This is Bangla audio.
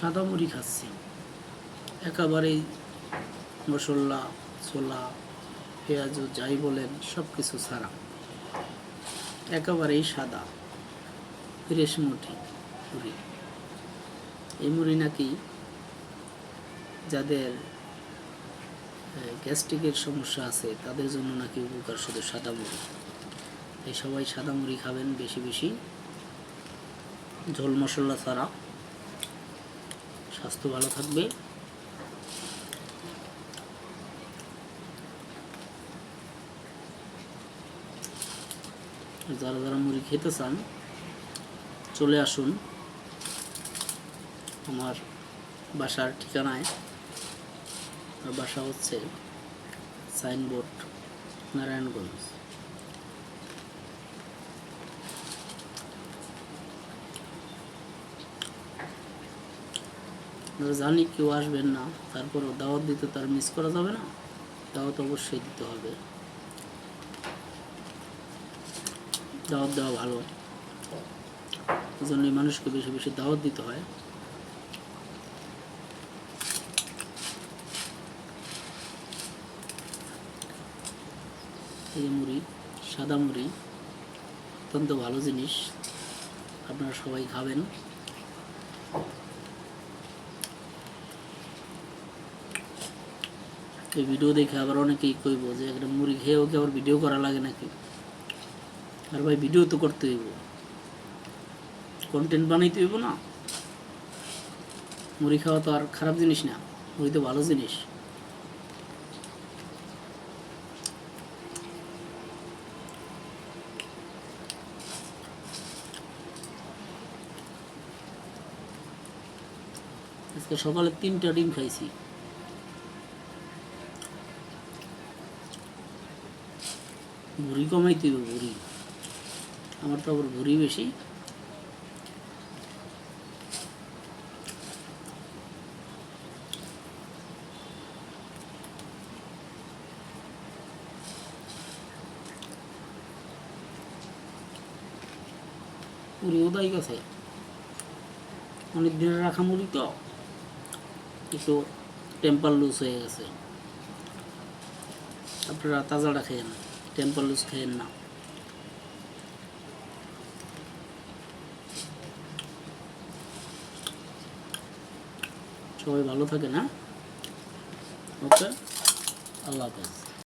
সাদা মুড়ি খাচ্ছি। একেবারেই মশলা, ছোলা, পেঁয়াজ, যাই বলেন সব কিছু ছাড়া। একেবারেই সাদা, ফ্রেশ মুড়ি মুড়ি। এই মুড়ি নাকি যাদের গ্যাস্ট্রিকের সমস্যা আছে, তাদের জন্য নাকি উপকার শুধু সাদা মুড়ি। তাই সবাই সাদা মুড়ি খাবেন বেশি বেশি। ঝোল মশলা ছাড়া। স্বাস্থ্য ভালো থাকবে। যারা যারা মুড়ি খেতে চান, চলে আসুন আমার বাসার ঠিকানায়। বাসা হচ্ছে সাইনবোর্ড, নারায়ণগঞ্জ। জানি কেউ আসবেন না, তারপরও দাওয়াত দিতে তার মিস করা যাবে না। দাওয়াত অবশ্যই দিতে হবে। দাওয়াত দেওয়া ভালো। এই জন্যই মানুষকে বেশি বেশি দাওয়াত দিতে হয়। এই মুড়ি, সাদা মুড়ি, অত্যন্ত ভালো জিনিস। আপনারা সবাই খাবেন। এই ভিডিও দেখে আবার অনেকেই কইব যে একটা মুড়ি খেয়েও কি আবার ভিডিও করা লাগে নাকি? আর ভাই, ভিডিও তো করতে হইব। কন্টেন্ট বানাইতে হইব না। মুড়ি খাওয়া তো আর খারাপ জিনিস না মুড়ি তো ভালো জিনিস। আজকে সকালে তিনটা ডিম খাইছি। ভুড়ি কমাইতে হবে ভুড়ি। আমার তো আবার ভুড়ি বেশি। মুড়ি ওদাই গেছে অনেক দিনের রাখা মুড়ি তো। একটু টেম্পার লুজ হয়ে গেছে। আপনারা তাজাটা খেয়েন টেম্পার লুজ খেয়েন না সবাই ভালো থাকে না ওকে আল্লাহ হাফেজ